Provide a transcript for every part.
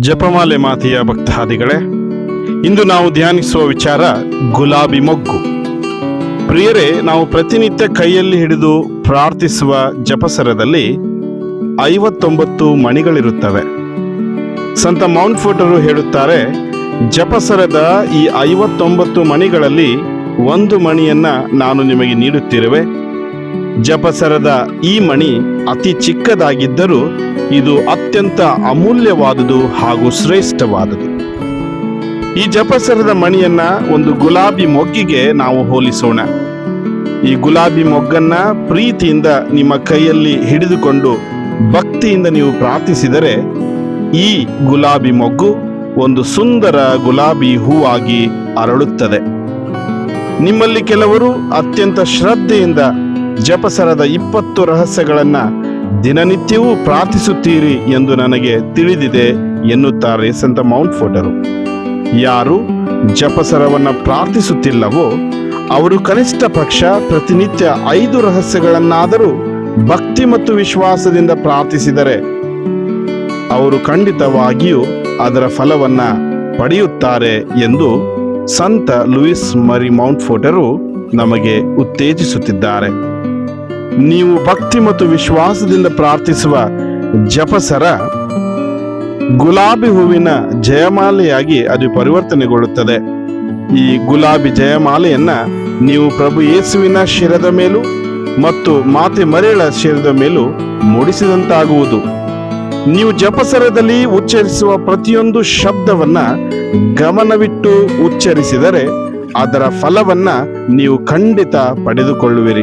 ಜಪಮಾಲೆ ಮಾತೆಯ ಭಕ್ತಾದಿಗಳೇ, ಇಂದು ನಾವು ಧ್ಯಾನಿಸುವ ವಿಚಾರ ಗುಲಾಬಿ ಮೊಗ್ಗು. ಪ್ರಿಯರೇ, ನಾವು ಪ್ರತಿನಿತ್ಯ ಕೈಯಲ್ಲಿ ಹಿಡಿದು ಪ್ರಾರ್ಥಿಸುವ ಜಪಸರದಲ್ಲಿ ಐವತ್ತೊಂಬತ್ತು ಮಣಿಗಳಿರುತ್ತವೆ. ಸಂತ ಮೌಂಟ್ ಫೋಟರು ಹೇಳುತ್ತಾರೆ, ಜಪಸರದ ಈ ಐವತ್ತೊಂಬತ್ತು ಮಣಿಗಳಲ್ಲಿ ಒಂದು ಮಣಿಯನ್ನು ನಾನು ನಿಮಗೆ ನೀಡುತ್ತಿರುವೆ. ಜಪಸರದ ಈ ಮಣಿ ಅತಿ ಚಿಕ್ಕದಾಗಿದ್ದರೂ ಇದು ಅತ್ಯಂತ ಅಮೂಲ್ಯವಾದುದು ಹಾಗೂ ಶ್ರೇಷ್ಠವಾದುದು. ಈ ಜಪಸರದ ಮಣಿಯನ್ನ ಒಂದು ಗುಲಾಬಿ ಮೊಗ್ಗಿಗೆ ನಾವು ಹೋಲಿಸೋಣ. ಈ ಗುಲಾಬಿ ಮೊಗ್ಗನ್ನ ಪ್ರೀತಿಯಿಂದ ನಿಮ್ಮ ಕೈಯಲ್ಲಿ ಹಿಡಿದುಕೊಂಡು ಭಕ್ತಿಯಿಂದ ನೀವು ಪ್ರಾರ್ಥಿಸಿದರೆ ಈ ಗುಲಾಬಿ ಮೊಗ್ಗು ಒಂದು ಸುಂದರ ಗುಲಾಬಿ ಹೂವಾಗಿ ಅರಳುತ್ತದೆ. ನಿಮ್ಮಲ್ಲಿ ಕೆಲವರು ಅತ್ಯಂತ ಶ್ರದ್ಧೆಯಿಂದ ಜಪಸರದ ಇಪ್ಪತ್ತು ರಹಸ್ಯಗಳನ್ನ ದಿನನಿತ್ಯವೂ ಪ್ರಾರ್ಥಿಸುತ್ತೀರಿ ಎಂದು ನನಗೆ ತಿಳಿದಿದೆ ಎನ್ನುತ್ತಾರೆ ಸಂತ ಮೌಂಟ್ ಫೋಟರು. ಯಾರು ಜಪಸರವನ್ನು ಪ್ರಾರ್ಥಿಸುತ್ತಿಲ್ಲವೋ ಅವರು ಕನಿಷ್ಠ ಪಕ್ಷ ಪ್ರತಿನಿತ್ಯ ಐದು ರಹಸ್ಯಗಳನ್ನಾದರೂ ಭಕ್ತಿ ಮತ್ತು ವಿಶ್ವಾಸದಿಂದ ಪ್ರಾರ್ಥಿಸಿದರೆ ಅವರು ಖಂಡಿತವಾಗಿಯೂ ಅದರ ಫಲವನ್ನ ಪಡೆಯುತ್ತಾರೆ ಎಂದು ಸಂತ ಲೂಯಿಸ್ ಮರಿ ಮೌಂಟ್ ಫೋಟರು ನಮಗೆ ಉತ್ತೇಜಿಸುತ್ತಿದ್ದಾರೆ. ನೀವು ಭಕ್ತಿ ಮತ್ತು ವಿಶ್ವಾಸದಿಂದ ಪ್ರಾರ್ಥಿಸುವ ಜಪಸರ ಗುಲಾಬಿ ಹೂವಿನ ಜಯಮಾಲೆಯಾಗಿ ಅದು ಪರಿವರ್ತನೆಗೊಳ್ಳುತ್ತದೆ. ಈ ಗುಲಾಬಿ ಜಯಮಾಲೆಯನ್ನ ನೀವು ಪ್ರಭು ಯೇಸುವಿನ ಶಿರದ ಮೇಲೂ ಮತ್ತು ಮಾತೆ ಮರೆಯಳ ಶಿರದ ಮೇಲೂ ಮೂಡಿಸಿದಂತಾಗುವುದು. ನೀವು ಜಪಸರದಲ್ಲಿ ಉಚ್ಚರಿಸುವ ಪ್ರತಿಯೊಂದು ಶಬ್ದವನ್ನ ಗಮನವಿಟ್ಟು ಉಚ್ಚರಿಸಿದರೆ ಅದರ ಫಲವನ್ನ ನೀವು ಖಂಡಿತ ಪಡೆದುಕೊಳ್ಳುವಿರಿ.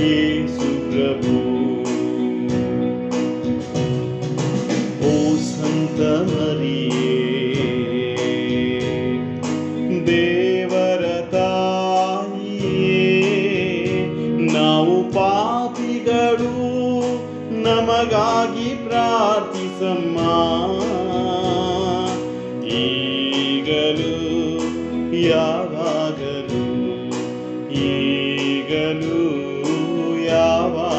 ಯೇಸು ಪ್ರಭು ಓ ಸಂತ ಮರಿಯೇ ದೇವರ ತಾಯಿಯೇ ನಾವು ಪಾಪಿಗಳು ನಮಗಾಗಿ ಪ್ರಾರ್ಥಿಸಮ್ಮ. ಈಗಲೂ ಯಾವಾಗಲೂ ಈಗಲೂ Yahweh.